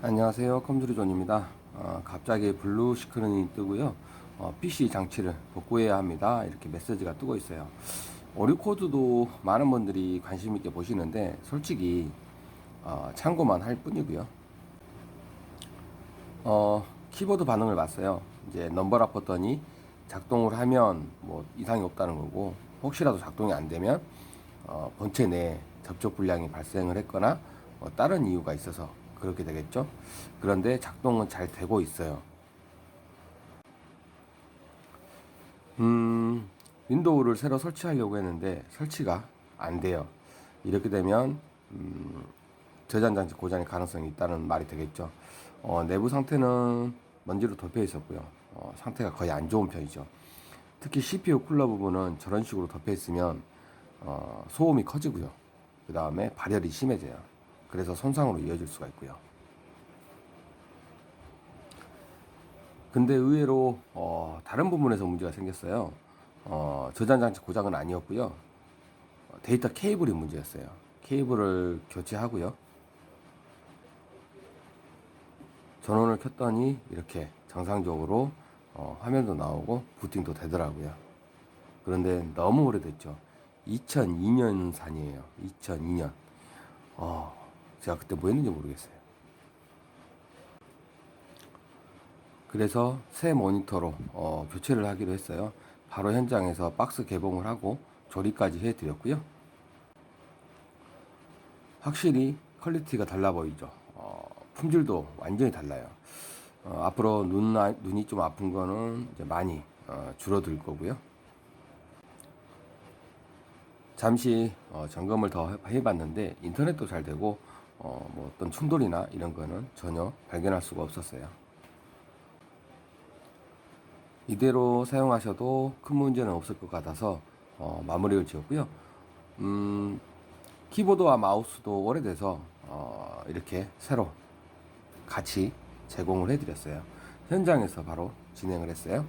안녕하세요. 컴퓨터존입니다. 어, 갑자기 블루 시크런이 뜨고요. 어, PC 장치를 복구해야 합니다. 이렇게 메시지가 뜨고 있어요. 오류 코드도 많은 분들이 관심 있게 보시는데 솔직히 어, 참고만 할 뿐이고요. 어, 키보드 반응을 봤어요. 이제 넘버랍 버튼이 작동을 하면 뭐 이상이 없다는 거고 혹시라도 작동이 안 되면 어, 본체 내에 접촉 불량이 발생을 했거나 뭐 다른 이유가 있어서 그렇게 되겠죠. 그런데 작동은 잘 되고 있어요. 음, 윈도우를 새로 설치하려고 했는데 설치가 안 돼요. 이렇게 되면 음, 저장장치 고장의 가능성이 있다는 말이 되겠죠. 어, 내부 상태는 먼지로 덮여 있었고요. 어, 상태가 거의 안 좋은 편이죠. 특히 CPU 쿨러 부분은 저런 식으로 덮여 있으면 어, 소음이 커지고요. 그 다음에 발열이 심해져요. 그래서 손상으로 이어질 수가 있고요. 근데 의외로 어, 다른 부분에서 문제가 생겼어요. 어, 저장장치 고장은 아니었고요. 어, 데이터 케이블이 문제였어요. 케이블을 교체하고요. 전원을 켰더니 이렇게 정상적으로 어, 화면도 나오고 부팅도 되더라고요. 그런데 너무 오래됐죠. 2002년 산이에요. 2002년. 어, 제가 그때 뭐 했는지 모르겠어요. 그래서 새 모니터로 어, 교체를 하기로 했어요. 바로 현장에서 박스 개봉을 하고 조립까지 해드렸고요. 확실히 퀄리티가 달라 보이죠. 어, 품질도 완전히 달라요. 어, 앞으로 눈, 아- 눈이 좀 아픈 거는 이제 많이 어, 줄어들 거고요. 잠시 어, 점검을 더 해- 해봤는데 인터넷도 잘 되고 어, 뭐 어떤 충돌이나 이런 거는 전혀 발견할 수가 없었어요. 이대로 사용하셔도 큰 문제는 없을 것 같아서 어, 마무리를 지었고요. 음, 키보드와 마우스도 오래돼서 어, 이렇게 새로 같이 제공을 해드렸어요. 현장에서 바로 진행을 했어요.